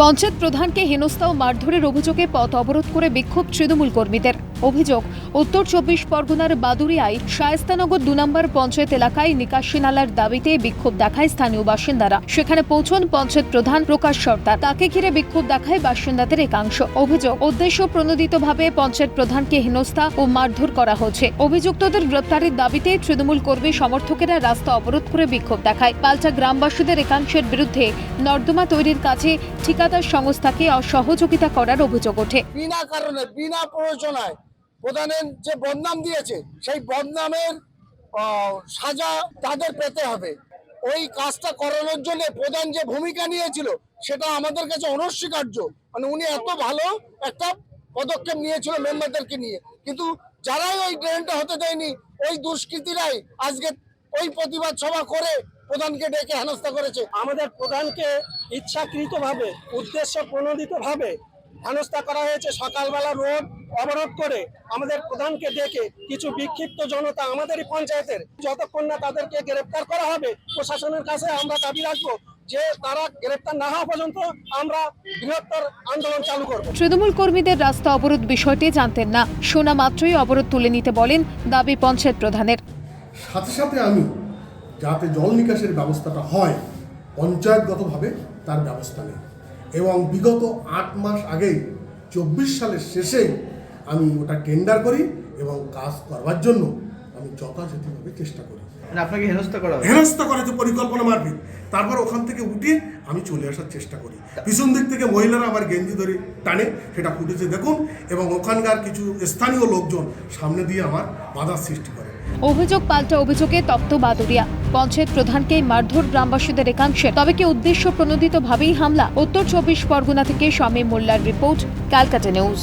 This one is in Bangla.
পঞ্চায়েত প্রধানকে হেনস্থা ও মারধরের অভিযোগে পথ অবরোধ করে বিক্ষোভ তৃণমূল কর্মীদের। অভিযোগ, উত্তর চব্বিশ পরগনার বাদুরিয়ায় শায়স্তানগর দু নম্বর পঞ্চায়েত এলাকায় নিকাশি নালার দাবিতে বিক্ষোভ দেখায় স্থানীয় বাসিন্দারা। সেখানে পৌঁছন পঞ্চায়েত প্রধান প্রকাশ সর্দার। তাকে ঘিরে বিক্ষোভ দেখায় বাসিন্দাদের একাংশ। অভিযোগ, উদ্দেশ্য প্রণোদিতভাবে পঞ্চায়েত প্রধানকে হেনস্থা ও মারধর করা হচ্ছে। অভিযুক্তদের গ্রেপ্তারের দাবিতে তৃণমূল কর্মী সমর্থকেরা রাস্তা অবরোধ করে বিক্ষোভ দেখায়। পাল্টা গ্রামবাসীদের একাংশের বিরুদ্ধে নর্দমা তৈরির কাজে ঠিকাদার সংস্থাকে অসহযোগিতা করার অভিযোগ ওঠে। বিনা কারণে, বিনা প্রয়োজনায় প্রধানের যে বদনাম দিয়েছে, সেই বদনামের সাজা তাদের পেতে হবে। ওই কাজটা করানোর জন্য প্রধান যে ভূমিকা নিয়েছিল, সেটা আমাদের কাছে অনস্বীকার্য। মানে উনি এত ভালো একটা পদক্ষেপ নিয়েছিল মেম্বারদেরকে নিয়ে। কিন্তু যারাই ওই ড্রেনটা হতে দেয়নি, ওই দুষ্কৃতীরাই আজকে ওই প্রতিবাদ সভা করে প্রধানকে ডেকে হেনস্থা করেছে। আমাদের প্রধানকে ইচ্ছাকৃতভাবে উদ্দেশ্য প্রণোদিতভাবে হেনস্থা করা হয়েছে সকালবেলা রোড অবরোধ করে আমাদের প্রধানকে ডেকে কিছু বিক্ষিপ্ত জনতা আমাদেরই পঞ্চায়েতের যতক্ষণ না তাদেরকে গ্রেপ্তার করা হবে প্রশাসনের কাছে আমরা দাবি রাখব যে তারা গ্রেপ্তার না হওয়া পর্যন্ত আমরা বৃহত্তর আন্দোলন চালু করব। তৃণমূল কর্মীদের রাস্তা অবরোধ বিষয়টি জানতেন না। শোনা মাত্রই অবরোধ তুলে নিতে বলেন দাবি পঞ্চায়েত প্রধানের। সাথে সাথে আমি যাতে জল নিকাশের ব্যবস্থাটা হয় পঞ্চায়েতগতভাবে তার ব্যবস্থা নেই। এবং বিগত আট মাস আগেই চব্বিশ সালের শেষেই আমি ওটা টেন্ডার করি এবং কাজ করবার জন্য আমি যথাযথভাবে চেষ্টা করি। মানে আপনাকে হেনস্থা করা হয় হেনস্থা করা যে পরিকল্পনা মারফিক তারপর ওখান থেকে উঠে আমি চলে আসার চেষ্টা করি। পিছন দিক থেকে মহিলারা আমার গেঞ্জি ধরে টানে সেটা ফুটেছে দেখুন এবং ওখানকার কিছু স্থানীয় লোকজন সামনে দিয়ে আমার বাধার সৃষ্টি করে। অভিযোগ পাল্টা অভিযোগে তপ্ত বাদুরিয়া পঞ্চায়েত প্রধানকে মারধর গ্রামবাসীদের একাংশে। তবে কি উদ্দেশ্য প্রণোদিতভাবেই হামলা? উত্তর চব্বিশ পরগনা থেকে স্বামী মোল্লার রিপোর্ট ক্যালকাটা নিউজ।